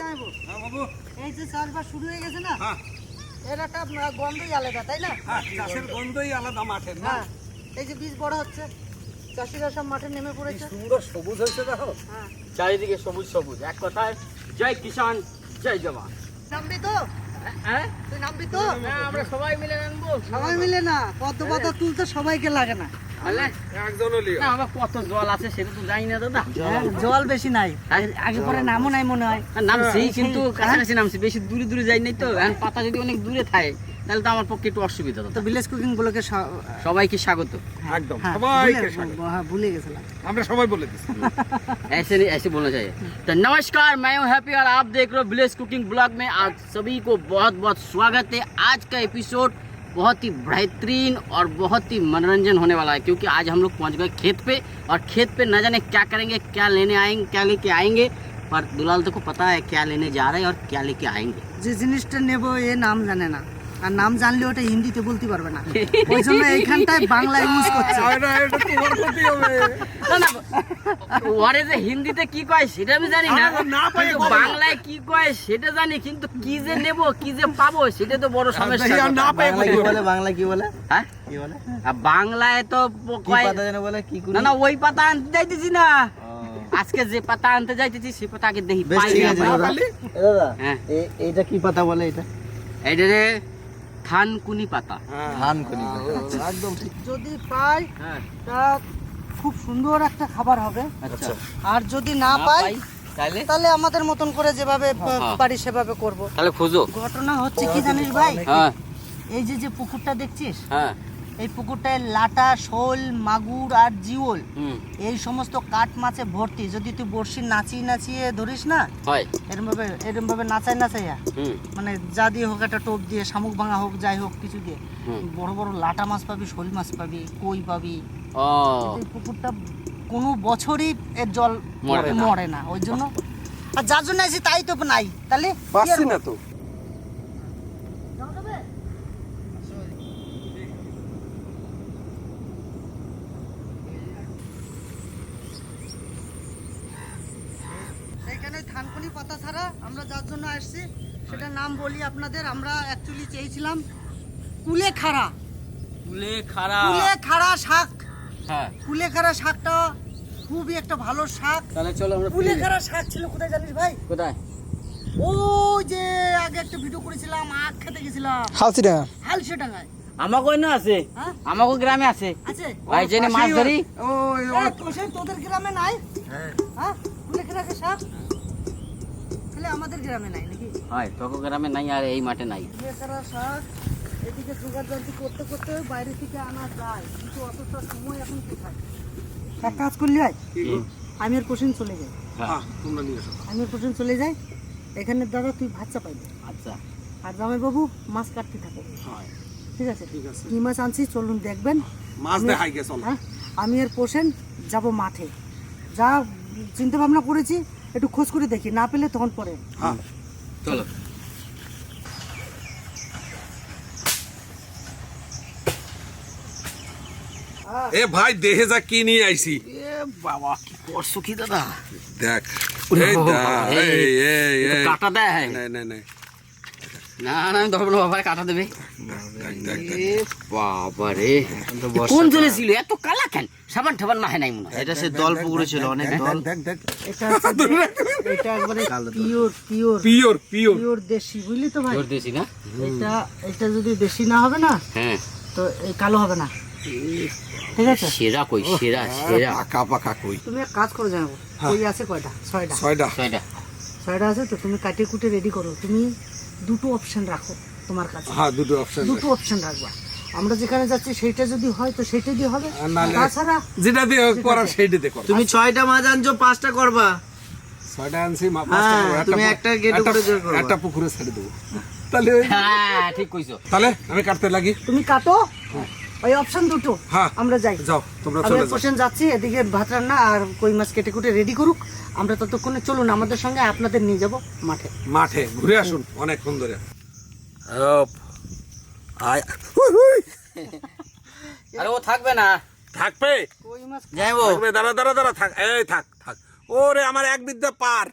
হ্যাঁ বাবু। এই যে চাষবাস শুরু হয়ে গেছে না হ্যাঁ। এর একটা গন্ধই আলাদা তাই না? হ্যাঁ চাষের গন্ধই আলাদা মাঠের না? এই যে বীজ বড় হচ্ছে চাষিরা সব মাঠে নেমে পড়েছে। সুন্দর সবুজ হয়েছে দেখো। হ্যাঁ। চারিদিকে সবুজ সবুজ। এক কথায় জয় কিষান জয় জওয়ান। নামবি তো? হ্যাঁ? তুই নামবি তো? হ্যাঁ, আমরা সবাই মিলে আনব সবাই মিলে না পদ্ম পাতা তুলতে সবাইকে লাগে না। তাহলে একজনও লিও না আমার কত জল আছে সেটা তো জানি না দাদা হ্যাঁ, জল বেশি নাই আগে- আগে পরে নামও নাই মনে হয় আর নামছি হ্যাঁ, কিন্তু সেই- কাছাকাছি নামছি বেশি দূরে দূরে যাই নাই তো এখন পাতা যদি অনেক দূরে থাকে তাহলে তো আমার পক্ষে একটু অসুবিধা তো দাদা ভিলেজ কুকিং ব্লকে সবাইকে স্বাগত একদম হ্যাঁ সবাইকে ভুলে- স্বাগত। হ্যাঁ ভুলে গেছিলাম আমরা সবাই বলে দিচ্ছি ऐसे नहीं ऐसे बोलना चाहिए तो नमस्कार मैं हूं हैप्पी और आप देख रहे हो विलेज कुकिंग ब्लॉग में आप सभी को बहुत बहुत स्वागत है आज का एपिसोड बहुत ही बेहतरीन और बहुत ही मनोरंजन होने वाला है क्योंकि आज हम लोग पहुंच गए खेत पे और खेत पे न जाने क्या करेंगे क्या लेने आएंगे क्या लेके आएंगे पर दुलाल तो को पता है क्या लेने जा रहे हैं और क्या लेके आएंगे যে জিনিসটা নেব এ নাম জানে না আর নাম জানলে ওটা হিন্দিতে বলতে পারবে না। ওই জন্য এইখানটায় বাংলা ইউজ করছে। এটা এটা তোমার ক্ষতি হবে। না না ওরে যে হিন্দিতে কি কয় সেটা আমি জানি না কিন্তু বাংলায় কি কয় সেটা জানি কিন্তু কি যে নেব কি যে পাবো সেটা তো বড় সমস্যা। না পাই বাংলা কি বলে। বাংলা কি বলে? হ্যাঁ? কি বলে? আর বাংলায় তো কয় পাতা যেন বলে কি না না ওই পাতা আনতে যাইতেছি না। আজকে যে পাতা আনতে যাইতেছি সে পাতা আগে দেখি পাই না। দাদা। হ্যাঁ। এইটা কি পাতা বলে এটা? এইটা রে থানকুনি পাতা। থানকুনি পাতা। একদম ঠিক। যদি পাই হ্যাঁ। তা খুব সুন্দর একটা খাবার হবে। আচ্ছা। আর যদি না পাই তাহলে? তাহলে আমাদের মতন করে যেভাবে হ্যাঁ। পারি সেভাবে করব। তাহলে খুঁজো। ঘটনা হচ্ছে কি জানিস ভাই? হ্যাঁ। এই যে যে পুকুরটা দেখছিস? হ্যাঁ। এই পুকুরটায় লাটা শোল মাগুর আর জিওল এই সমস্ত কাঠ মাছে ভর্তি। যদি তুই বড়শি নাচিয়ে নাচিয়ে ধরিস না হয়। এরম ভাবে এরম ভাবে নাচাই নাচাইয়া মানে যা দিয়ে হোক একটা টোপ দিয়ে শামুক ভাঙা হোক যাই হোক কিছু দিয়ে বড় বড় লাটা মাছ পাবি শোল মাছ পাবি কই পাবি। এই পুকুরটা কোনো বছরই এর জল মরে না। ওই জন্য। আর যার জন্য আছি তাই তো নাই। তাহলে না তো যাওয়া যাবে? সেইখানে থানকুনি পাতা ছাড়া আমরা যার জন্য আসছি সেটার নাম বলি আপনাদের আমরা অ্যাকচুয়ালি চেয়েছিলাম কুলে খাড়া কুলে খারা কুলে খাড়া শাক। হ্যাঁ। কুলে খাড়া শাকটা খুবই একটা ভালো শাক। তাহলে চলো আমরা কুলে খাড়া শাক ছিল কোথায় জানিস ভাই? কোথায়? ওই যে আগে একটা ভিডিও করেছিলাম আখ খেতে গেছিলাম। হালসিডাঙ্গা। হালসে ডাঙায় আমাকে না আছে হ্যাঁ? আমাকে গ্রামে আছে। আছে? ভাই জেনে মাছ ধরি। তোষে তোদের গ্রামে নাই? হ্যাঁ। কুলে খাড়া শাক? তাহলে আমাদের গ্রামে নাই নাকি? হয় তোকে গ্রামে নাই আর এই মাঠে নাই। খাড়া শাক এদিকে জোগাড় যন্ত্র করতে করতে বাইরে থেকে আনা যায় কিন্তু অতটা সময় এখন কোথায়? এক কাজ করলি হয় আমি আর কোশ্চেন চলে যাই হ্যাঁ। তোমরা নিয়ে এসো। আমি আর কোশ্চেন চলে যাই এখানে দাদা তুই ভাত চাপাইবি আচ্ছা। আর জামাই বাবু মাছ কাটতে থাকো। হ্যাঁ। ঠিক আছে? ঠিক আছে। কি মাছ আনছি চলুন দেখবেন। মাছ দেখাই গেছ হ্যাঁ আমি আর পোষেন যাব মাঠে। যা চিন্তা ভাবনা করেছি একটু খোঁজ করে দেখি না পেলে তখন পরে। হ্যাঁ চলো। এ ভাই দেহে যা কি নিয়ে আইছি? এ বাবা কি করছ কি দাদা? দেখ এই এই, এই কাটা দেয়। না না নাই। না না আমি ধরবো না বাবা কাটা দেবে। দেখ দেখ দেখ এ বাবা রে কোন জলে ছিল? এত কালা কেন? সাবান ঠাবান মাহে নাই মনে এটা সে দল পুকুরে ছিল অনেক দল। দেখ দেখ এটা এটা একবারে pure pure. Pure pure. Pure দেশি বুঝলি তো ভাই? জোর দিয়েছি না? এটা এটা যদি দেশি না হবে না হ্যাঁ। তো এই কালো হবে না। ঠিক আছে? সেরা কই সেরা সেরা। পাকা পাকা কই। তুমি এক কাজ করে জানাব কই আছে কয়টা? ছয়টা। ছয়টা। ছয়টা। ছয়টা আছে তো তুমি কাটিয়ে কুটে রেডি করো। তুমি দুটো অপশন রাখো তোমার কাছে। হ্যাঁ দুটো অপশন দুটো অপশন রাখবা। আমরা যেখানে যাচ্ছি সেইটা যদি হয় তো সেটা দিয়ে হবে। তাছাড়া যেটা দিয়ে করার দিয়ে। করো। তুমি ছয়টা মাছ আনছো পাঁচটা করবা। ছয়টা আনছি করবা তুমি একটা গেটে করে। একটা পুকুরে ছেড়ে দেবো। তাহলে হ্যাঁ ঠিক কইছো। তাহলে আমি কাটতে লাগি। তুমি কাটো। ওই অপশন দুটো। হ্যাঁ। আমরা যাই। যাও তোমরা চলে যাও। পোষণ যাচ্ছি এদিকে ভাত রান্না আর কই মাছ কেটে কুটে রেডি করুক। আমরা ততক্ষণে চলুন আমাদের সঙ্গে আপনাদের নিয়ে যাব মাঠে। মাঠে ঘুরে আসুন অনেকক্ষণ ধরে। হপ। আয়। হুই, হুই। আরে ও থাকবে না। থাকবে? কই মাছ যাইবো থাকবে দাঁড়া দাঁড়া দাঁড়া থাক। এই থাক থাক। ওরে আমার এক বিদ্যা পার।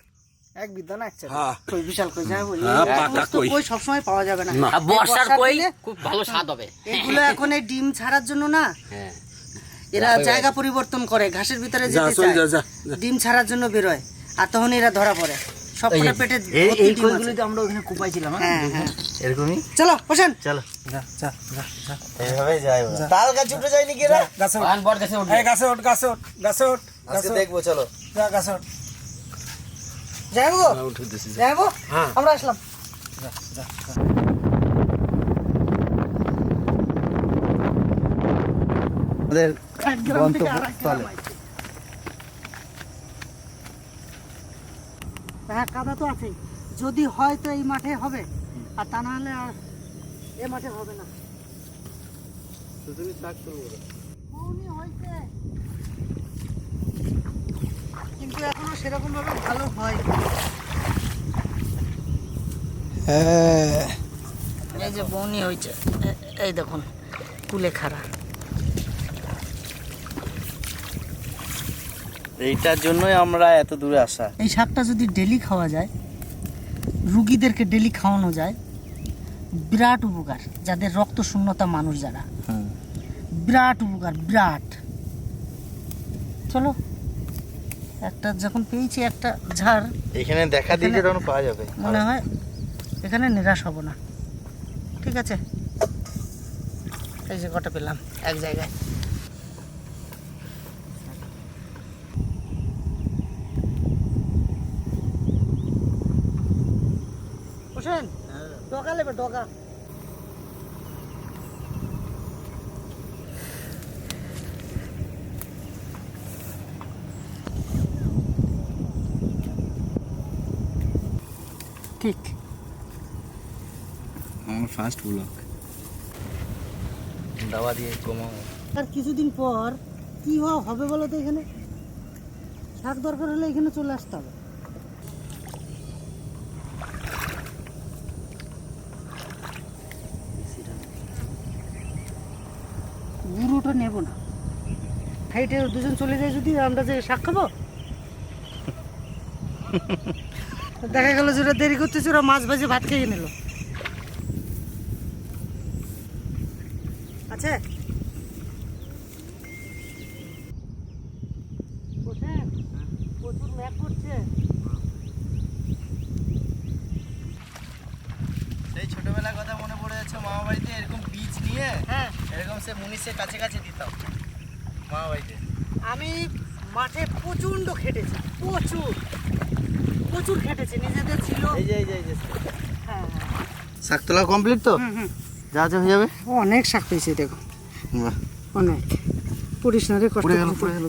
এক বিদ্যা না একটা হ্যাঁ। কই বিশাল কই যাব হ্যাঁ, পাকা কই। কই সবসময় পাওয়া যাবে না। বর্ষার কই খুব ভালো স্বাদ হবে। এগুলো এখন এই ডিম ছাড়ার জন্য না। হ্যাঁ। এরা জায়গা পরিবর্তন করে ঘাসের ভিতরে যেতে চায়। যা যা। ডিম ছাড়ার জন্য বেরোয়। আর তখন এরা ধরা পড়ে। সব এই পেটে এই কইগুলো তো আমরা ওখানে কুপাইছিলাম হ্যাঁ? হ্যাঁ এরকমই? চলো বসেন। চলো। এইভাবে যাই তাল গাছ উঠে যায়নি কি রে গাছে ওঠ। গাছে উঠবে। গাছে ওঠ গাছে ওঠ গাছে ওঠ আজকে দেখব চলো। যা গাছে হ্যাঁ, উঠে। হ্যাঁ। আমরা আসলাম। হ্যাঁ কাদা তো আছেই। যদি হয় তো এই মাঠে হবে। আর তা না হলে আর এ মাঠে হবে না হয়েছে। কিন্তু সেরকম ভাবে ভালো হয়। এই যে বউনি হয়েছে এই দেখুন কুলে খাড়া। এইটার জন্যই আমরা এত দূরে আসা। এই শাকটা যদি ডেলি খাওয়া যায় রুগীদেরকে ডেলি খাওয়ানো যায় বিরাট উপকার যাদের রক্ত শূন্যতা মানুষ যারা। বিরাট উপকার বিরাট। চলো। একটা যখন পেয়েছি একটা ঝাড় এখানে দেখা দিলে তখন পাওয়া যাবে। মনে হয় এখানে নিরাশ হব না। ঠিক আছে? এই যে কটা পেলাম এক জায়গায়। হোসেন ডকা নেবে ডকা ঠিক আমার ফার্স্ট ব্লক দাওয়া দিয়ে কমাবো আর কিছুদিন পর কি হওয়া হবে বলো তো এখানে? শাক দরকার হলে এখানে চলে আসতে হবে। গুঁড়োটা নেব না। হাইটে দুজন চলে যায় যদি আমরা যে শাক খাব? দেখা গেল যেটা দেরি করতেছে ওরা মাছ ভাজে ভাত খেয়ে নিল। আছে কোথায়? প্রচুর ম্যাপ করছে সেই ছোটবেলার কথা মনে পড়ে যাচ্ছে মামা বাড়িতে এরকম বীজ নিয়ে হ্যাঁ এরকম সে মুনিশের কাছে কাছে দিতাম মামা বাড়িতে আমি মাঠে প্রচণ্ড খেটেছি প্রচুর প্রচুর খেটেছি নিজেদের ছিল এই যে এই যে এই যে হ্যাঁ শাক তোলা কমপ্লিট তো। যা যা হয়ে যাবে? অনেক শাক পেয়েছি দেখো। অনেক। পড়িস না রে কষ্ট পড়ে গেল করে। পড়ে গেল।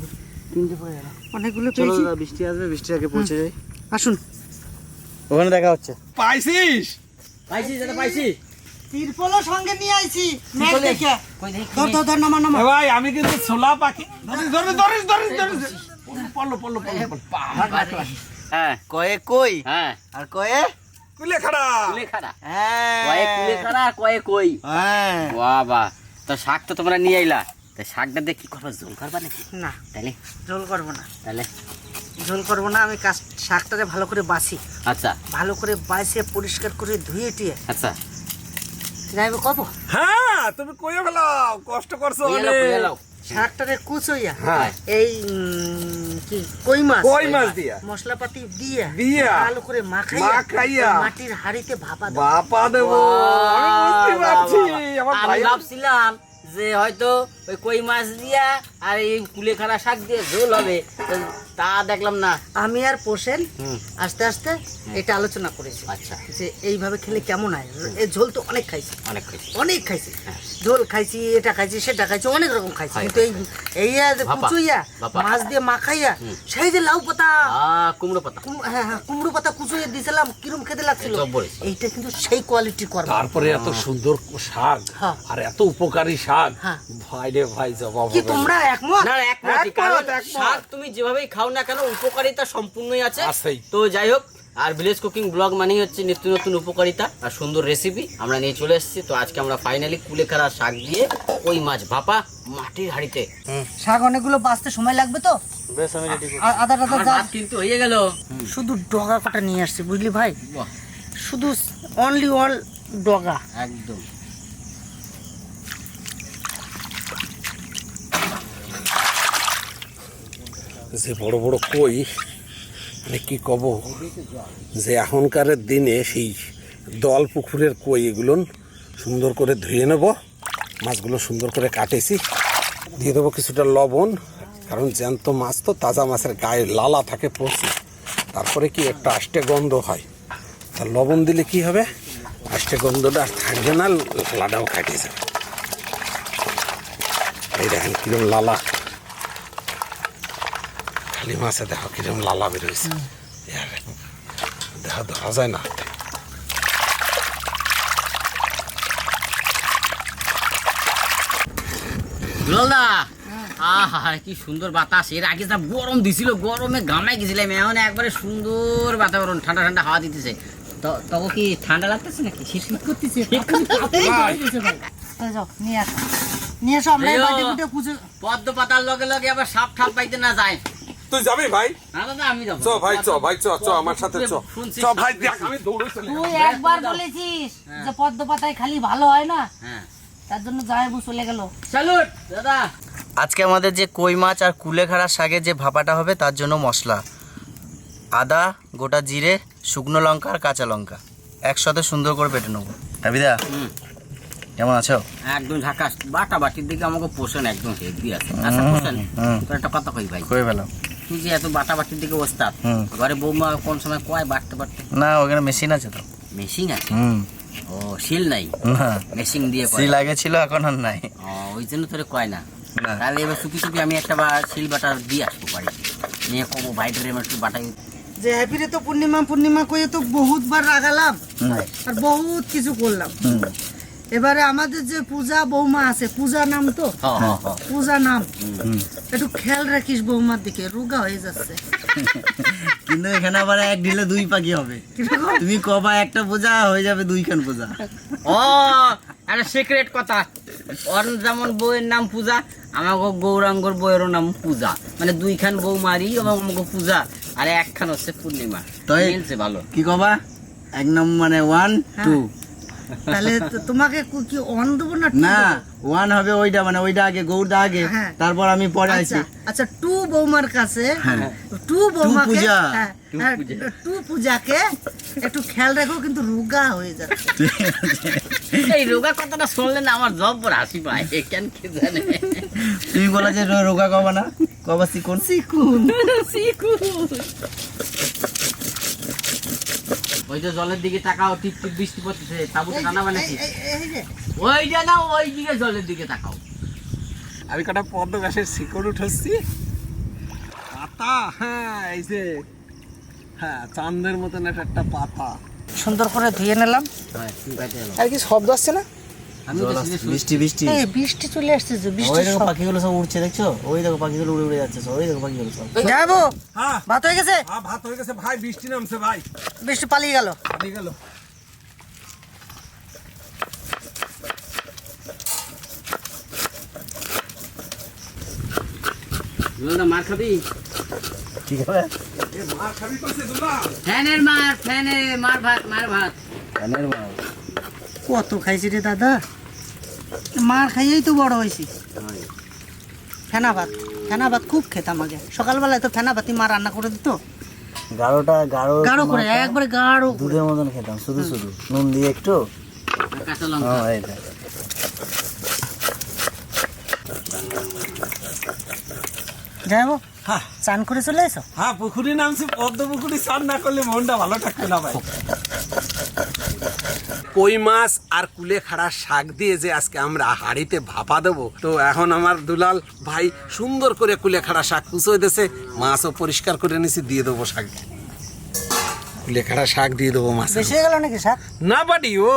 তিনটে পড়ে গেল। অনেকগুলো চলো পেয়েছি। দাদা বৃষ্টি আসবে বৃষ্টি আগে পৌঁছে যাই। আসুন। ওখানে দেখা হচ্ছে। পাইছিস? পাইছিস যেটা পাইছি। তিরপলও সঙ্গে নিয়ে আইছি ম্যাচ? দেখে। কই দেখি ধর ধর ধর নামা নামা। ভাই আমি কিন্তু ছোলা পাখি। ধরিস ধরিস ধরিস ধরিস পড়ল পড়ল পড়ল পড়ল। হ্যাঁ কয়ে কই? হ্যাঁ। আর কয়ে? কুলে খাড়া হ্যাঁ। কয়ে কুলে কয়ে কই? হ্যাঁ। বাহ বাহ তো শাক তো তোমরা নিয়ে আইলা। তা শাকটা দিয়ে কি করবা ঝোল করবা নাকি? না তাহলে? ঝোল করব না। তাহলে? ঝোল করব না আমি কাজ শাকটারে ভালো করে বাছি। আচ্ছা। ভালো করে পরিষ্কার করে ধুয়ে টুয়ে। আচ্ছা। যাইবে কব? হ্যাঁ তুমি কইয়া ফেলাও কষ্ট করছ। শাকটারে কুচইয়া? হ্যাঁ। এই কি কই মাছ? কই মাছ দিয়া? মশলাপাতি দিয়া? দিয়া। ভালো করে মাখাইয়া? মাখাইয়া। মাটির হাড়িতে ভাপা দেব ভাপা দেবো। আমি বুঝতে পারছি। আমার ভাই ভাবছিলাম যে হয়তো ওই কই মাছ দিয়া আর এই কুলেখাড়া শাক দিয়ে ঝোল হবে তা দেখলাম না। আমি আর পোষেন আস্তে আস্তে এটা আলোচনা করেছি। আচ্ছা। যে এইভাবে খেলে কেমন হয়? এই ঝোল তো অনেক খাইছি। অনেক খুশি অনেক খাইছি। হ্যাঁ। ঝোল খাইছি এটা খাইছি সেটা খাইছি অনেক রকম খাইছি। কিন্তু এই এই যে কুচুইয়া মাছ দিয়ে মাখাইয়া সেই যে লাউ পাতা। কুমড়ো পাতা। হ্যাঁ হ্যাঁ কুমড়ো পাতা কুচুইয়ে দিয়েছিলাম কিরম খেতে লাগছিল? এইটা কিন্তু সেই কোয়ালিটি করবা তারপরে এত সুন্দর শাক হ্যাঁ। আর এত উপকারী শাক হ্যাঁ। ভাই রে ভাই জবাব কি তোমরা একমত? না একমত, কারণ শাক তুমি যেভাবেই খাও না কেন উপকারিতা সম্পূর্ণই আছে। তো যাই হোক আর ভিলেজ কুকিং ব্লগ মানেই হচ্ছে নিত্য নতুন উপকারিতা আর সুন্দর রেসিপি আমরা নিয়ে চলে এসেছি। তো আজকে আমরা ফাইনালি কুলেখাড়া শাক দিয়ে ওই মাছ ভাপা মাটির হাঁড়িতে। শাক অনেকগুলো বাঁচতে সময় লাগবে তো? বেশ আমি রেডি আ- আদা যা কিন্তু হয়ে গেল। শুধু ডগা কাটা নিয়ে আসছে বুঝলি ভাই? শুধু অনলি অল ডগা। একদম। যে বড় বড় কই মানে কী কব? যে এখনকার দিনে সেই দল পুকুরের কই, এগুলো সুন্দর করে ধুয়ে নেব। মাছগুলো সুন্দর করে কাটেছি। দিয়ে দেবো কিছুটা লবণ, কারণ জ্যান্ত মাছ তো তাজা মাছের গায়ে লালা থাকে প্রচুর। তারপরে কি একটা আষ্টে গন্ধ হয়। তা লবণ দিলে কি হবে? আষ্টে গন্ধটা আর থাকবে না লালাটাও কাটিয়ে যাবে। এই দেখেন কিরম লালা। খালি মাছে দেখো কিরম লালা বেরোয়েছে ইয়ারে, দেখো ধরা যায় না। দুলালদা আহা কি সুন্দর বাতাস। এর আগে যা গরম দিছিল গরমে গামাই গেছিলাম। এখন একবারে সুন্দর বাতাবরণ ঠান্ডা ঠান্ডা হাওয়া দিতেছে। তো তবে কি ঠান্ডা লাগতেছে নাকি? শীত করতেছে। যাও নিয়ে আসো। নিয়ে আসো আমরা পদ্ম পাতার লগে লগে আবার সাপ ঠাপ পাইতে না যায়। তুই যাবি ভাই? না দাদা আমি যাব চ ভাই চ ভাই চ চ আমার সাথে চ চ ভাই দেখ আমি তুই একবার বলেছিস যে পদ্ম পাতায় খালি ভালো হয় না? হ্যাঁ। তার জন্য যাইবু চলে গেল। স্যালুট দাদা। আজকে আমাদের যে কই মাছ আর কুলেখাড়া শাকের যে ভাপাটা হবে তার জন্য মশলা। আদা গোটা জিরে শুকনো লঙ্কা আর কাঁচা লঙ্কা। একসাথে সুন্দর করে বেটে নেব। হাবিদা কেমন আছো? একদম ঝাকাস। বাটা বাটির দিকে আমাকে পোষণ একদম হেভি আছে। আচ্ছা পোষণ? একটা কথা কই ভাই? করে ফেলাম তুই যে এত বাটা বাটির দিকে ওস্তাদ ঘরে বৌমা কোন সময় কয় বাটতে বাটতে না ওখানে মেশিন আছে তো। মেশিন আছে? হুম। ও শিল নাই? মেশিন দিয়ে করে সিল আগে ছিল এখন আর নাই। ও ওই জন্য তোরে কয় না। না। তাহলে এবার চুপি চুপি আমি একটা বা শিল বাটা দিয়ে আসব বাড়ি। নিয়ে কবো ভাইটারে আমার একটু বাটাই। যে হ্যাপিরে তো পূর্ণিমা পূর্ণিমা কয়ে তো বহুতবার রাগালাম। আর বহুত কিছু করলাম। হুম। এবারে আমাদের যে পূজা বৌমা আছে পূজা নাম তো? হ হ হ পূজা নাম। একটু খেয়াল রাখিস বৌমার দিকে রোগা হয়ে যাচ্ছে। কিন্তু এখানে আবার এক ঢিলে দুই পাখি হবে। তুমি কবা একটা পূজা হয়ে যাবে দুইখান পূজা। ও একটা সিক্রেট কথা। ওর যেমন বউয়ের নাম পূজা আমাকে গৌরাঙ্গর বউয়েরও নাম পূজা। মানে দুইখান বউ মারি এবং আমাকে পূজা আর একখান হচ্ছে পূর্ণিমা। তাই? ভালো। কি কবা? এক নম্বর মানে ওয়ান টু তাহলে তোমাকে কি অন দেবো না না ওয়ান হবে ওইটা মানে ওইটা আগে গৌরদা আগে। হ্যাঁ। তারপর আমি পরে আইছি আচ্ছা আচ্ছা টু বৌমার কাছে হ্যাঁ। টু বৌমাকে পূজা। হ্যাঁ, টু হ্যাঁ, পূজাকে একটু খেয়াল রাখো কিন্তু রোগা হয়ে যাচ্ছে এই রোগা কথাটা শুনলে না আমার জব পর হাসি পায় কেন কে জানে? তুমি বলা যে রোগা কবা না? কবা চিকন চিকুন ওই যে জলের দিকে তাকাও টিপ টিপ বৃষ্টি পড়তেছে তাবুতে কানা বানাচ্ছি। ওই যে, না ওই দিকে জলের দিকে তাকাও। আমি কটা পদ্ম গাছের শিকড় উঠছি। পাতা হ্যাঁ এই যে হ্যাঁ চান্দের মতন একটা একটা পাতা। সুন্দর করে ধুয়ে নিলাম। হ্যাঁ। আর কি শব্দ আসছে না। বৃষ্টি বৃষ্টি। বৃষ্টি চলে আসছে যে ওই দেখো পাখিগুলো সব উড়ছে দেখছ? ওই দেখো পাখিগুলো উড়ে উড়ে যাচ্ছে সব ওই দেখো পাখিগুলো সব। যাব হ্যাঁ। ভাত হয়ে গেছে? হ্যাঁ ভাত হয়ে গেছে। ভাই বৃষ্টি নামছে ভাই। বৃষ্টি পালিয়ে গেল। দিয়ে গেল। মার খাবি? ঠিক আছে মার খাবি কইছে দুলা ফ্যানের মার ফ্যানে মার ভাত মার ভাত। কানের মাল। কত খাইছি রে দাদা? মার খাইয়েই তো বড় হয়েছি। ফেনা ভাত ফেনা ভাত খুব খেতাম আগে। সকালবেলায় তো ফেনা ভাতই মা রান্না করে দিত। গাঢ়টা গাঢ় গাঢ় করে একবারে গাঢ় দুধের মতন খেতাম শুধু শুধু। নুন দিয়ে একটু। আর কাঁচা লঙ্কা। হ্যাঁ হ্যাঁ চান করে চলে এসো। হ্যাঁ পুকুরি নামছে পদ্ম পুকুরি স্নান না করলে মনটা ভালো থাকবে না ভাই। কই মাছ আর কুলে খাড়া শাক দিয়ে যে আজকে আমরা হাড়িতে ভাপা দেবো। তো এখন আমার দুলাল ভাই সুন্দর করে কুলে খাড়া শাক কুচোয় দিয়েছে, মাছও পরিষ্কার করে নিছি দিয়ে দেবো শাক। শাক দিয়ে দেবো মাছ বেশি গেল নাকি শাক? না বাড়ি ও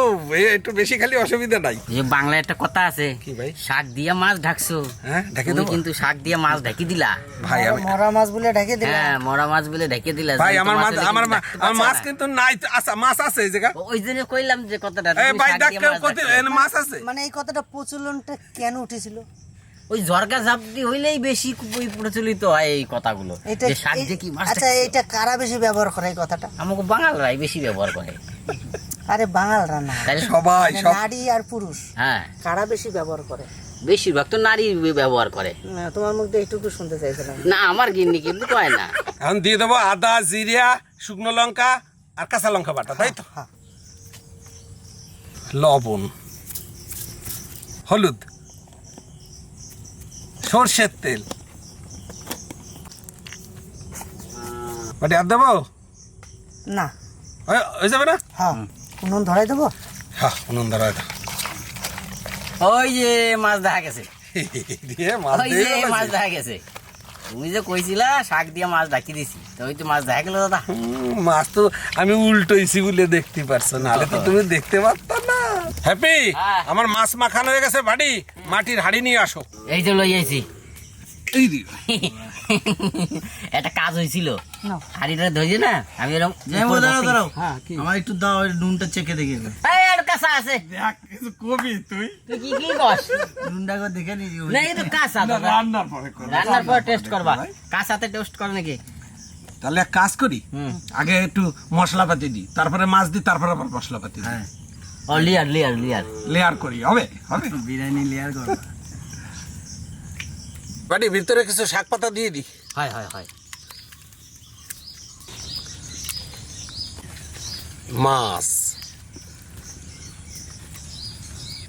একটু বেশি খালি অসুবিধা নাই। যে বাংলায় একটা কথা আছে কি ভাই? শাক দিয়ে মাছ ঢাকছো হ্যাঁ ঢেকে দেবো? কিন্তু শাক দিয়ে মাছ ঢেকে দিলা। ভাই আমি মরা মাছ বলে ঢেকে দিলাম হ্যাঁ মরা মাছ বলে ঢেকে দিলা ভাই আমার মাছ আমার কিন্তু আমার মাছ কিন্তু নাই আচ্ছা মাছ আছে এই জায়গা? ওই জন্য কইলাম যে কথাটা ভাই কত মাছ আছে। মানে এই কথাটা প্রচলনটা কেন উঠেছিল? ওই ঝরকা ঝাপটি হইলেই বেশি ওই প্রচলিত হয় এই কথাগুলো। আচ্ছা এটা কারা বেশি ব্যবহার করে এই কথাটা? আমাকে বাঙালরাই বেশি ব্যবহার করে। আরে বাঙালরা না। তাহলে সবাই মানে নারী আর পুরুষ। হ্যাঁ। কারা বেশি ব্যবহার করে? বেশিরভাগ তো নারী ব্যবহার করে। না, তোমার মুখ দিয়ে একটু শুনতে চাইছিলাম। না আমার গিন্নি কিন্তু কয় না। এখন দিয়ে দেবো আদা জিরিয়া শুকনো লঙ্কা আর কাঁচা লঙ্কা বাটা তাই তো? হ্যাঁ। লবণ। হলুদ। সর্ষের তেল। বাটি আর দেবো? না। হয়ে হয়ে যাবে না? হ্যাঁ। উনুন ধরাই দেবো? হ্যাঁ উনুন ধরাই দাও। ওই যে মাছ দেখা গেছে। দিয়ে। মাছ দেখা গেছে। তুমি যে কইছিলা শাক দিয়ে মাছ ডাকি দিছি তো ওই তো মাছ দেখা গেল দাদা। মাছ তো আমি উল্টোইছি বলে দেখতে পারছ নাহলে তো তুমি দেখতে পারত না। হ্যাপি হ্যাঁ। আমার মাছ মাখানো হয়ে গেছে বাড়ি মাটির হাড়ি নিয়ে আসো। এই যে লই আইছি। একটা কাজ হয়েছিল হাড়িটা ধরে না আমি এরকম হ্যাঁ কি? আমার একটু দাও ওই নুনটা চেকে দেখে কাঁচা আছে। কিছু কবি তুই? তুই কি কি কস? নুনটা করে দেখে না এই তো কাঁচা রান্নার পরে করো। রান্নার পর টেস্ট করবা। কাঁচাতে টেস্ট কর নাকি? তাহলে এক কাজ করি আগে একটু মশলাপাতি দিই তারপরে মাছ দিই তারপরে আবার মশলাপাতি দিই। ও লিয়ার লিয়ার লিয়ার লেয়ার করি হবে? হবে? বিরিয়ানি লেয়ার করব। বাড়ি ভিতরে কিছু শাক পাতা দিয়ে দিই হয় হয় হয়। মাছ।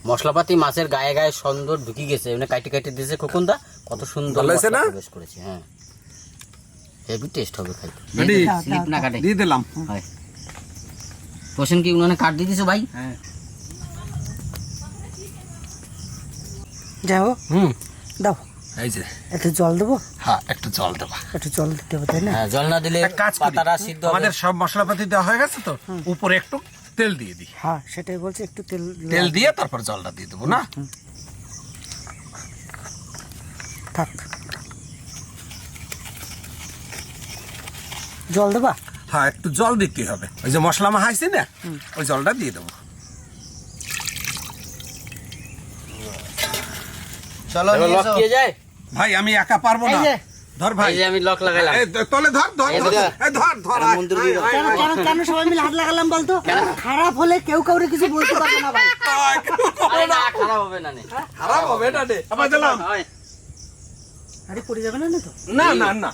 মশলাপাতি মাছের গায়ে গায়ে সুন্দর ঢুকি গেছে। মানে কাটি কাটি দিয়েছে খোকনদা। কত সুন্দর না? প্রবেশ করেছে হ্যাঁ। হেভি টেস্ট হবে খাইতে। রেডি? স্লিপ না কাটে। দিয়ে দিলাম। হয়। পোষণ কি উনানে কাট দিয়ে দিছো ভাই? হ্যাঁ। যাই হোক হুম। দাও। এই যে। একটু জল দেবো? হ্যাঁ একটু জল দেবা। একটু জল দিতে হবে তাই না? হ্যাঁ জল না দিলে পাতাটা সিদ্ধ আমাদের সব মশলাপাতি দেওয়া হয়ে গেছে তো? উপরে একটু। তেল দিয়ে দিই। হ্যাঁ সেটাই বলছি একটু তেল তেল দিয়ে তারপর জলটা দিয়ে দেবো না? থাক। জল দেবা? হ্যাঁ একটু জল দিতে হবে। ওই যে মশলা মাহাইছি না ওই জলটা দিয়ে দেবো। চলো ভাই আমি একা পারব না। ধর ভাই। আমি লক লাগাইলাম তলে ধর ধর ধর, ধর কেন কেন কেন সবাই মিলে হাত লাগালাম বলতো? খারাপ হলে কেউ কাউরে কিছু বলতে পারবে না ভাই। না খারাপ হবে না নে। খারাপ হবে এটা রে আবার দিলাম। আরে পড়ে যাবে না না তো। না না না।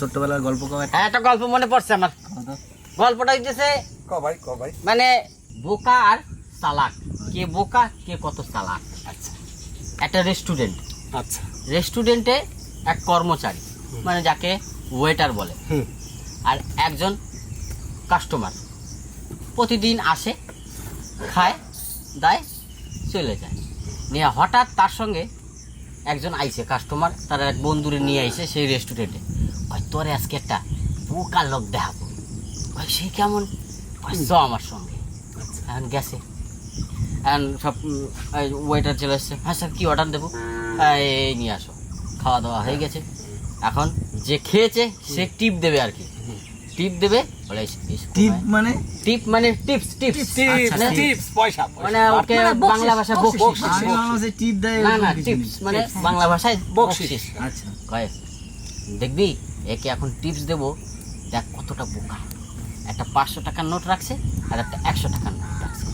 ছোট্টবেলার গল্প কবে হ্যাঁ একটা গল্প মনে পড়ছে আমার। গল্পটা হইতেছে ক ভাই ক ভাই। মানে বোকা আর চালাক। কে বোকা কে কত চালাক। আচ্ছা। একটা রেস্টুরেন্ট আচ্ছা। রেস্টুরেন্টে এক কর্মচারী মানে যাকে ওয়েটার বলে। আর একজন কাস্টমার প্রতিদিন আসে খায় দায় চলে যায়। নিয়ে হঠাৎ তার সঙ্গে একজন আইছে কাস্টমার তার এক বন্ধুরে নিয়ে আইছে সেই রেস্টুরেন্টে কয় তোরে আজকে একটা বোকা লোক দেখাবো। কয় সে কেমন? চ আমার সঙ্গে। এখন গেছে। এখন সব ওয়েটার চলে এসছে। হ্যাঁ স্যার কী অর্ডার দেবো? "হ্যাঁ, এই নিয়ে আসো। খাওয়া দাওয়া হয়ে গেছে এখন যে খেয়েছে সে টিপ দেবে আর কি টিপ দেবে বলে "এই- এই টিপ সময়- মানে টিপ মানে টিপস টিপস টিপস টিপস পয়সা মানে ওকে বাংলা ভাষা বকশিস আমি ভাবলাম সে টিপ দেয় না এরকম না কিছু টিপস নেই। মানে বাংলা ভাষায় বকশিস আচ্ছা কয়ে দেখবি একে এখন টিপস দেবো দেখ কতটা বোকা একটা পাঁচশো টাকার নোট রাখছে আর একটা একশো টাকার নোট রাখছে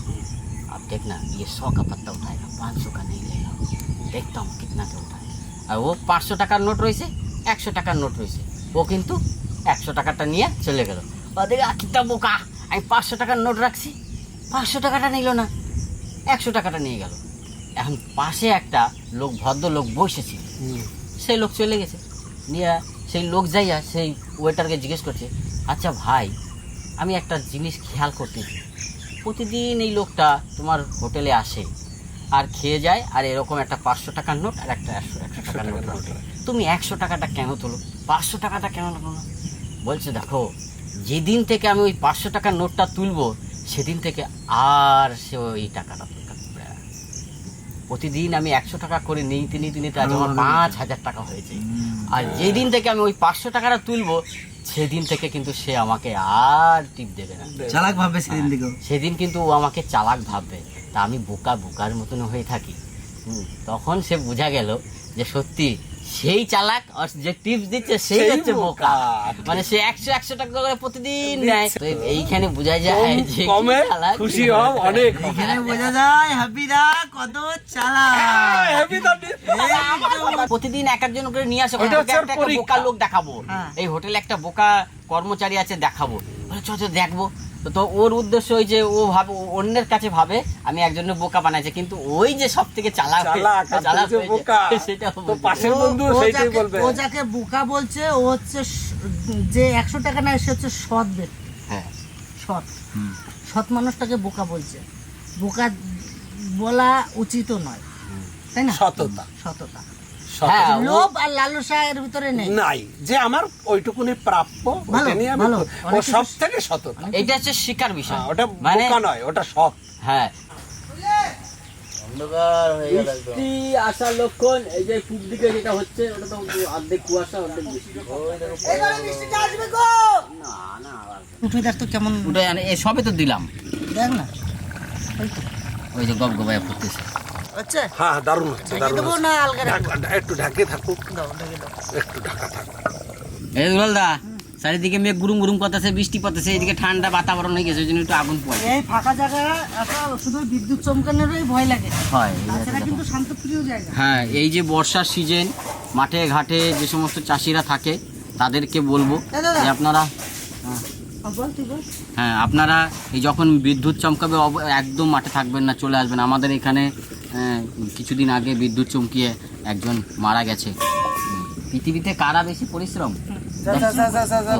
अब देखना ये सौ का पत्ता उठाएगा पाँच सौ का नहीं लेगा देखता हूँ कितना का उठाए আর ও পাঁচশো টাকার নোট রয়েছে একশো টাকার নোট রয়েছে। ও কিন্তু একশো টাকাটা নিয়ে চলে গেল। ও দেখে কিতা বোকা আমি পাঁচশো টাকার নোট রাখছি পাঁচশো টাকাটা নিল না একশো টাকাটা নিয়ে গেল। এখন পাশে একটা লোক ভদ্র লোক বসেছিল সেই লোক চলে গেছে। নিয়ে সেই লোক যাইয়া সেই ওয়েটারকে জিজ্ঞেস করছে আচ্ছা ভাই আমি একটা জিনিস খেয়াল করতেছি। প্রতিদিন এই লোকটা তোমার হোটেলে আসে আর খেয়ে যায় আর এরকম একটা পাঁচশো টাকার নোট আর একটা একশো একশো টাকার নোট। তুমি একশো টাকাটা কেন তোলো? পাঁচশো টাকাটা কেন তোলো না? বলছে দেখো যেদিন থেকে আমি ওই পাঁচশো টাকার নোটটা তুলবো সেদিন থেকে আর সে ওই টাকাটা প্রতিদিন আমি একশো টাকা করে নিতে নিতে নিতে আজ আমার পাঁচ হাজার টাকা হয়েছে। আর যেদিন থেকে আমি ওই পাঁচশো টাকাটা তুলবো সেদিন থেকে কিন্তু সে আমাকে আর টিপ দেবে না। চালাক ভাববে সেদিন থেকে সেদিন কিন্তু ও আমাকে চালাক ভাববে। তা আমি বোকা বোকার মতন হয়ে থাকি। তখন সে বোঝা গেল যে সত্যি সেই চালাক আর যে টিপস দিচ্ছে সেই হচ্ছে বোকা। মানে সে একশো একশো টাকা করে প্রতিদিন নেয়। তো এইখানে বোঝা যায় যে কমে খুশি হও অনেক। এখানে বোঝা যায় হাবিরা কত চালাক। প্রতিদিন এক একজন করে নিয়ে আসে একটা বোকা লোক দেখাবো। হ্যাঁ। এই হোটেলে একটা বোকা কর্মচারী আছে দেখাবো। চ দেখব। তো তো ওর উদ্দেশ্য ওই যে ও ভাবে অন্যের কাছে ভাবে আমি একজনের বোকা বানাইছে। কিন্তু ওই যে সব থেকে চালাক চালাক বোকা। সেটা ও তো পাশের বন্ধু ও যাকে- বলবে। ও যাকে বোকা বলছে ও হচ্ছে যে একশো টাকা নেয় সে হচ্ছে সৎ ব্যক্তি। হ্যাঁ। সৎ। সৎ মানুষটাকে বোকা বলছে। বোকা বলা উচিত নয়। তাই না? সততা। সততা। লোভ আর লালসা এর ভিতরে নেই। নাই যে আমার ওইটুকুনি প্রাপ্য ওটা নিয়ে আমি ও সব থেকে সততা। এটা হচ্ছে শিকার বিষয়। হ্যাঁ, ওটা বোকা নয় ওটা সৎ। হ্যাঁ। অন্ধকার হয়ে গেল একদম। বৃষ্টি আসার লক্ষণ এই যে পূব দিকে যেটা হচ্ছে ওটা তো অর্ধেক কুয়াশা অর্ধেক বৃষ্টি। না না উঠে দেখ তো কেমন ওটা সবে তো দিলাম। দেখ না। ওই ওই যে গপ গপায় ফুটতেছে। হচ্ছে? হ্যাঁ দারুণ হচ্ছে দারুণ দেবো না আলগা একটু ঢাকে থাকুক। দাও ঢেকে দাও। একটু ঢাকা থাকুক। এই চারিদিকে মেঘ গুরুম গুরুম করতেছে বৃষ্টি পড়তেছে এইদিকে ঠান্ডা বাতাবরণ হয়ে গেছে ওই জন্য একটু আগুন পড়ে এই ফাঁকা একটা শুধু বিদ্যুৎ চমকানোরই ভয় লাগে। হয় কিন্তু শান্তপ্রিয় জায়গা। হ্যাঁ এই যে বর্ষার সিজন মাঠে ঘাটে যে সমস্ত চাষিরা থাকে তাদেরকে বলব যে আপনারা হ্যাঁ আপনারা এই যখন বিদ্যুৎ চমকাবে একদম মাঠে থাকবেন না চলে আসবেন। আমাদের এখানে আহ, কিছুদিন আগে বিদ্যুৎ চমকিয়ে একজন মারা গেছে। পৃথিবীতে কারা বেশি পরিশ্রম?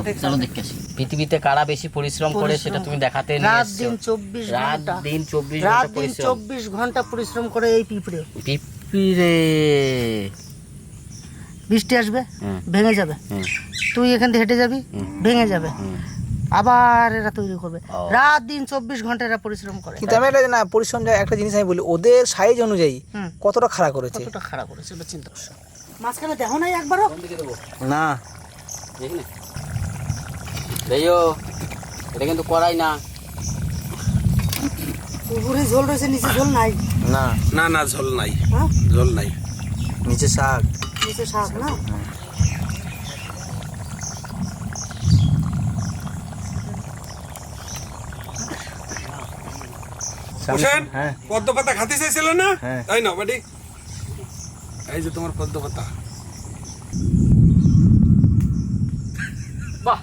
দেখ চলো দেখতে আসি। পৃথিবীতে কারা বেশি পরিশ্রম করে সেটা তুমি দেখাতে রাত দিন চব্বিশ রাত দিন চব্বিশ রাত দিন চব্বিশ ঘণ্টা পরিশ্রম করে এই পিঁপড়ে। পিপিরে বৃষ্টি আসবে ভেঙে যাবে। তুই এখান থেকে হেঁটে যাবি ভেঙে যাবে। আবার এরা তৈরি করবে। রাত দিন চব্বিশ ঘণ্টা এরা পরিশ্রম করে। কিন্তু আমি একটা না পরিশ্রম যা একটা জিনিস আমি বলি ওদের সাইজ অনুযায়ী হুম। কতটা খারাপ করেছে? কতটা খারাপ করেছে এটা চিন্তা করছ মাঝখানে দেখো নাই একবারও? না দেখি? না। দেখো। এটা কিন্তু করাই না। উপরে ঝোল রয়েছে নিচে ঝোল নাই? না। না না ঝোল নাই। হ্যাঁ? ঝোল নাই। নিচে শাক। নিচে শাক না? হোসেন হ্যাঁ। পদ্ম পাতা খাতে চাইছিল না? হ্যাঁ। তাই না বাড়ি এই যে তোমার পদ্ম পাতা বাহ।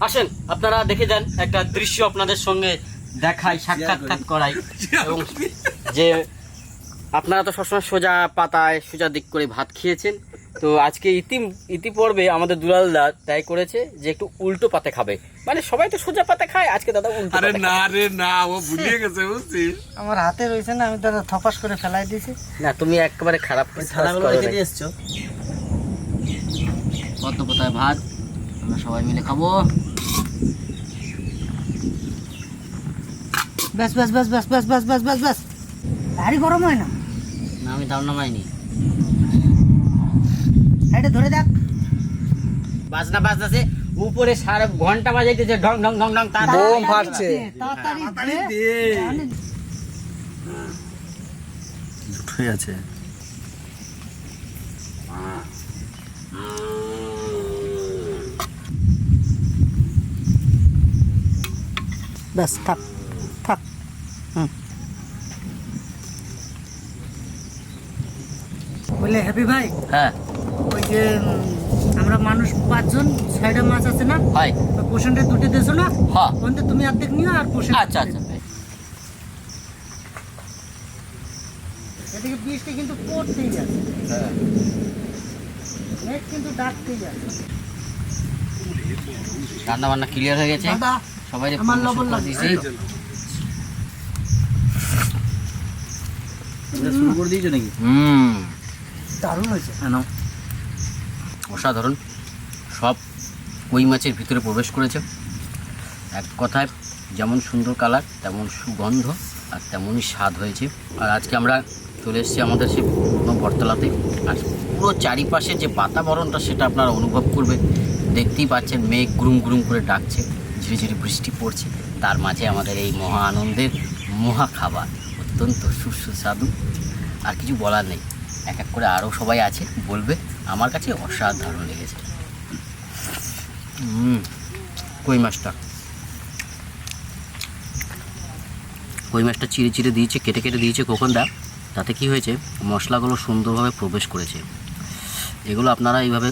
আসেন আপনারা দেখে যান একটা দৃশ্য আপনাদের সঙ্গে দেখাই সাক্ষাৎকার করাই। এবং যে আপনারা তো সবসময় সোজা পাতায় সোজা দিক করে ভাত খেয়েছেন তো আজকে ইতি ইতিপূর্বে আমাদের দুলালদা তাই করেছে যে একটু উল্টো পাতে খাবে। মানে সবাই তো সোজা পাতে খায় আজকে দাদা উল্টো আরে না রে না ও ভুলিয়ে গেছে বুঝছিস? আমার হাতে রয়েছে না আমি দাদা থপাস করে ফেলাই দিয়েছি। না তুমি একেবারে খারাপ কাজ থালাগুলো করো রেখে দিয়ে এসছো? কত কোথায় ভাত? আমরা সবাই মিলে খাব। ব্যাস ব্যাস ব্যাস ব্যাস ব্যাস ব্যাস ব্যাস ব্যাস ব্যাস। ভারী গরম হয় না? না আমি দাম নামাইনি। এটা ধরে দেখ। বাজনা বাজতেছে উপরে সারা ঘণ্টা বাজাইতেছে ঢং ঢং ঢং ঢং তার বোম ফাটছে। তাড়াতাড়ি দে। হয়ে আছে ব্যাস থাক থাক। হুম। বলে হ্যাপি ভাই হ্যাঁ। যে আমরা মানুষ পাঁচজন সাইডে মাছ আছে না? হয়। পোষণটা দুটো দেছো না? হ্যাঁ। তুমি অর্ধেক নিও আর পোষণ আচ্ছা আচ্ছা। এদিকে বৃষ্টি কিন্তু পড়তেই যাচ্ছে। মেঘ কিন্তু ডাকতেই যাচ্ছে। রান্না বান্না ক্লিয়ার হয়ে গেছে? সবাই আমার লবণ লাগবে। শুরু করে দিয়েছ নাকি? হুম। দারুণ হয়েছে। হ্যাঁ। অসাধারণ। সব কই মাছের ভিতরে প্রবেশ করেছে। এক কথায় যেমন সুন্দর কালার, তেমন সুগন্ধ আর তেমনই স্বাদ হয়েছে। আর আজকে আমরা চলে এসেছি আমাদের সেই পুরনো বটতলাতে। আর পুরো চারিপাশে যে বাতাবরণটা সেটা আপনারা অনুভব করবে। দেখতেই পাচ্ছেন মেঘ গুরুম গুরুম করে ডাকছে, ঝিরি ঝিরি বৃষ্টি পড়ছে। তার মাঝে আমাদের এই মহা আনন্দের মহা খাবার, অত্যন্ত সুস্বাদু। আর কিছু বলার নেই। এক এক করে আরও সবাই আছে, বলবে। আমার কাছে অসাধারণ লেগেছে। হুম কই মাছটা? কই মাছটা চিড়ে চিড়ে দিয়েছে কেটে কেটে দিয়েছে কোকনদা তাতে কি হয়েছে মশলাগুলো সুন্দরভাবে প্রবেশ করেছে। এগুলো আপনারা এইভাবে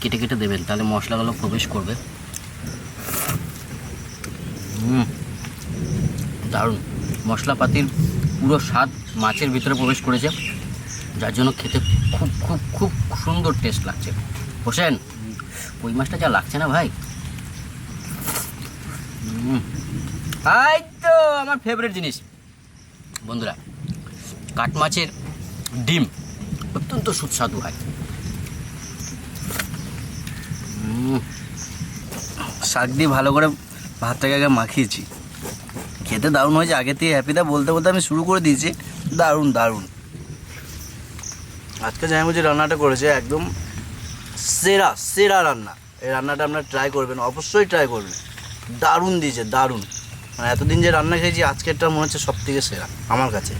কেটে কেটে দেবেন তাহলে মশলাগুলো প্রবেশ করবে। হুম দারুণ। মশলাপাতির পুরো স্বাদ মাছের ভিতরে প্রবেশ করেছে। যার জন্য খেতে খুব খুব খুব সুন্দর টেস্ট লাগছে। হোসেন, কই মাছটা যা লাগছে না ভাই। এই তো আমার ফেভারিট জিনিস। বন্ধুরা, কাঠ মাছের ডিম অত্যন্ত সুস্বাদু হয়। শাক দিয়ে ভালো করে ভাতটাকে আগে মাখিয়েছি। খেতে দারুণ হয়েছে, আগে থেকে হ্যাপিদা বলতে বলতে আমি শুরু করে দিয়েছি। দারুণ দারুণ। আজকে জামাইবু যে রান্নাটা করেছে একদম সেরা সেরা রান্না। এই রান্নাটা আপনারা ট্রাই করবেন অবশ্যই ট্রাই করবেন। দারুণ দিয়েছে দারুণ। মানে এতদিন যে রান্না খেয়েছি আজকেরটা মনে হচ্ছে সব থেকে সেরা আমার কাছে।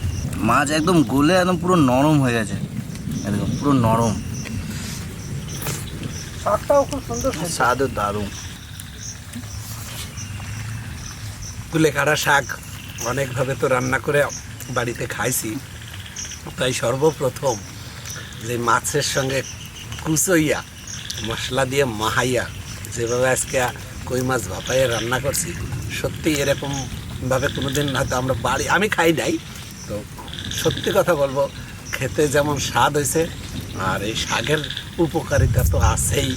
মাছ একদম গলে একদম পুরো নরম হয়ে গেছে। একদম পুরো নরম। শাকটাও খুব সুন্দর স্বাদও দারুণ। কুলেখাড়া শাক অনেকভাবে তো রান্না করে বাড়িতে খাইছি তাই সর্বপ্রথম যে মাছের সঙ্গে কুচইয়া, মশলা দিয়ে মাহাইয়া, যেভাবে আজকে কই মাছ ভাপাইয়ে রান্না করছি, সত্যি এরকম ভাবে কোনোদিন হয়তো আমরা বাড়ি আমি খাই নাই, তো সত্যি কথা বলব, খেতে যেমন স্বাদ হয়েছে আর এই শাকের উপকারিতা তো আছেই।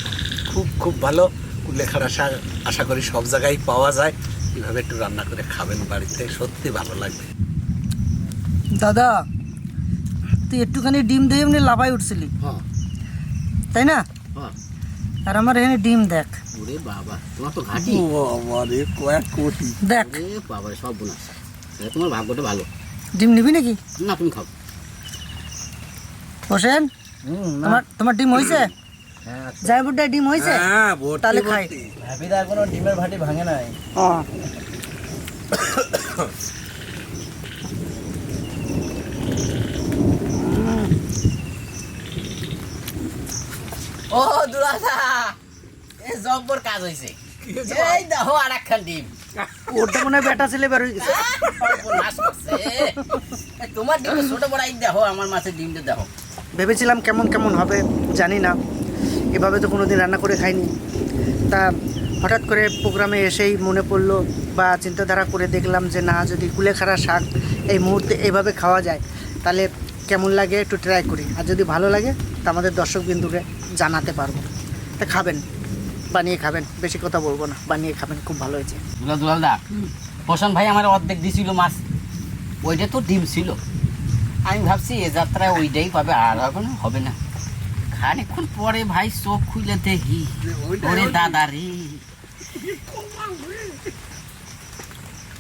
খুব খুব ভালো, কুলেখাড়া শাক আশা করি সব জায়গায় পাওয়া যায়। এভাবে একটু রান্না করে খাবেন বাড়িতে, সত্যি ভালো লাগবে। দাদা তুই একটুখানি ডিম দিয়ে এমনি লাভাই উঠছিলি। হ্যাঁ। তাই না? হ্যাঁ। আর আমার এখানে ডিম দেখ। ওরে বাবা তোমার তো ঘাটি। আমারে কয়েক কোটি। দেখ। ওরে বাবা সব বোনাস। তোমার ভাগ্যটা ভালো। ডিম নিবি নাকি? না তুমি খাও। হোসেন তোমার তোমার ডিম ডিম হ্যাঁ তাহলে খাই। ভর্তি। কোনো ডিমের ভাটি ভাঙে নাই। ও দুলাদা। এ জব্বর কাজ হয়েছে এই দেখো আর একখান ডিম ওটা মনে হয় বেটা ছেলে বের হয়ে গেছে। তোমার ডিম ছোট বড় দেখো আমার মাছের ডিমটা দেখো। ভেবেছিলাম কেমন কেমন হবে জানি না। এভাবে তো কোনোদিন রান্না করে খাইনি। তা হঠাৎ করে প্রোগ্রামে এসেই মনে পড়ল বা চিন্তাধারা করে দেখলাম যে না যদি কুলেখাড়া শাক এই মুহূর্তে এইভাবে খাওয়া যায় তাহলে কেমন লাগে একটু ট্রাই করি। আর যদি ভালো লাগে, তা আমাদের দর্শক বিন্দুকে জানাতে পারব। তা খাবেন, বানিয়ে খাবেন, বেশি কথা বলব না, বানিয়ে খাবেন, খুব ভালো হয়েছে। দুলাল দুলাল দা হোসেন ভাই আমার অর্ধেক দিছিল মাছ। ওইটা তো ডিম ছিল। আমি ভাবছি এ যাত্রায় ওইটাই পাবে, আর হবে না হবে না। খানিক্ষণ পরে ভাই চোখ খুলে দেখি, ওরে দাদা রে।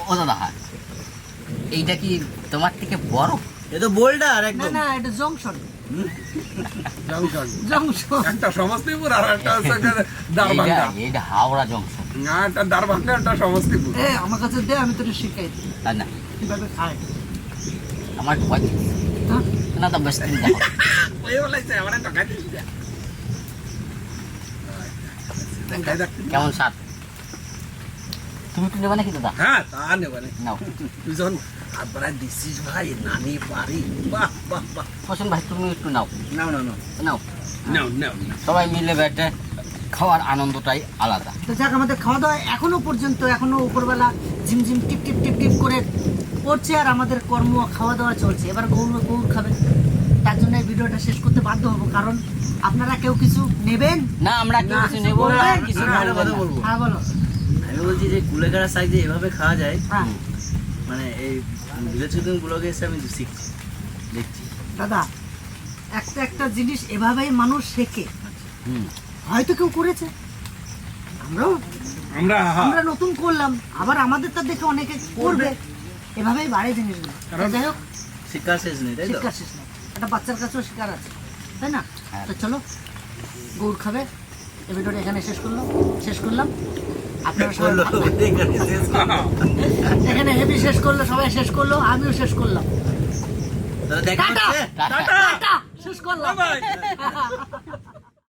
ও দাদা, এইটা কি তোমার থেকে বড়? এ তো বোল্ডার একদম। না এটা জংশন। জংশন। জংশন। একটা সমস্তিপুর আর একটা দারভাঙ্গা এইটা হাওড়া জংশন। না একটা দারভাঙ্গা একটা সমস্তিপুর। এ আমার কাছে দে আমি তোকে শিখাই না। কীভাবে খায়। আমার ভয় হ্যাঁ? না তো বেশ তুমি দেখো। ওই বলেছে আমার একটা খাইতে কেমন স্বাদ? তুমি একটু নেবে নাকি দাদা? হ্যাঁ তা নেবে না তুই যখন বাড়ায় দিচ্ছিস ভাই নানি পারি বাহ বাহ বাহ। হোসেন ভাই তুমি একটু নাও। নাও না না নাও। নাও নাও সবাই মিলে বেটে খাওয়ার আনন্দটাই আলাদা। তো যাক আমাদের খাওয়া দাওয়া এখনও পর্যন্ত এখনও উপরবেলা ঝিমঝিম টিপ টিপ টিপ টিপ করে পড়ছে আর আমাদের কর্ম খাওয়া দাওয়া চলছে। এবার গৌর গৌর খাবে। তার জন্য এই ভিডিওটা শেষ করতে বাধ্য হব কারণ আপনারা কেউ কিছু নেবেন? না আমরা কেউ কিছু নেব না কিছু বলব কথা বলব। হ্যাঁ বলো। আমি বলছি যে কুলেখাড়া শাক যে এভাবে খাওয়া যায় হ্যাঁ। মানে এই ভিলেজ কুকিং ব্লগে এসে আমি শিখছি দেখছি। দাদা একটা একটা জিনিস এভাবেই মানুষ শেখে। হুম। হয়তো কেউ করেছে। আমরাও আমরা আমরা নতুন করলাম। আবার আমাদেরটা দেখে অনেকে করবে। এভাবেই বাড়ে জিনিসগুলো যাই হোক শিক্ষা শেষ নেই তাই তো? শিক্ষার শেষ নেই। একটা বাচ্চার কাছেও শিকার আছে তাই না? তো চলো গৌর খাবে। এই ভিডিওটা এখানে শেষ করল শেষ করলাম। এখানে শেষ এখানে হেভি শেষ করল সবাই শেষ করল আমিও শেষ করলাম। টাটা! শেষ করলাম।